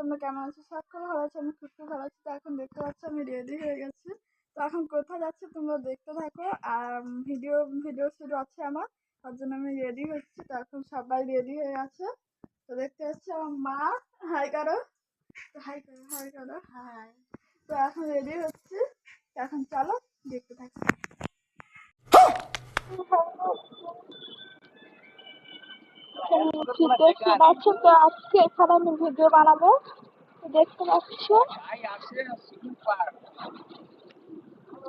আছো? সকলে ভালো আছে? আমি খুব ভালো আছি। তো এখন দেখতে পাচ্ছ আমি রেডি হয়ে গেছি। তো এখন কোথায় যাচ্ছি তোমরা দেখতে থাকো। আর ভিডিও ভিডিও শুরু আছে আমার। তার জন্য আমি রেডি হচ্ছি। তো এখন সবাই রেডি হয়ে আছে তো দেখতে পাচ্ছি আমার মা। হাই করো তো হাই করো হাই করো হাই তো এখন রেডি হচ্ছি। এখন চলো দেখতে থাকো। ঠিক দেখতে পাচ্ছ তো আজকে এখানে আমি ভিডিও বানাবো। দেখতে পাচ্ছ?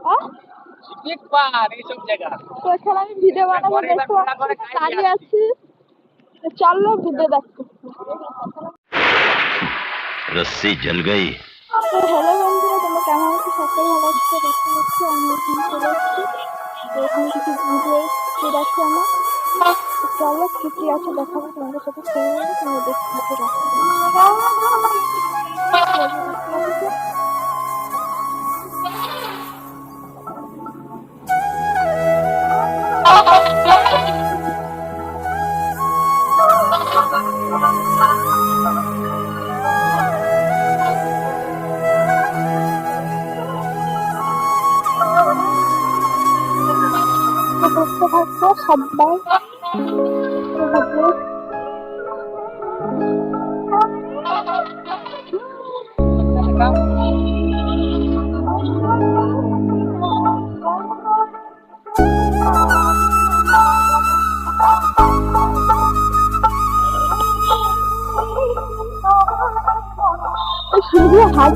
হ্যাঁ? এখানে আমি ভিডিও বানাবো দেখো কাজে আছি। চলো ভিডিও দেখো রস্সি জল গই হ্যালো বন্ধুরা তোমরা কেমন ভালো আছো? দেখতে পাচ্ছি আমি এখানে চলে এসেছি। এরকম কিছু ভিডিও আমার। চলো কি আছে দেখাবো তোমাদের সাথে সঙ্গে তোমরা দেখতে থাকো রাস্তা। তো থাকব সবাই হাত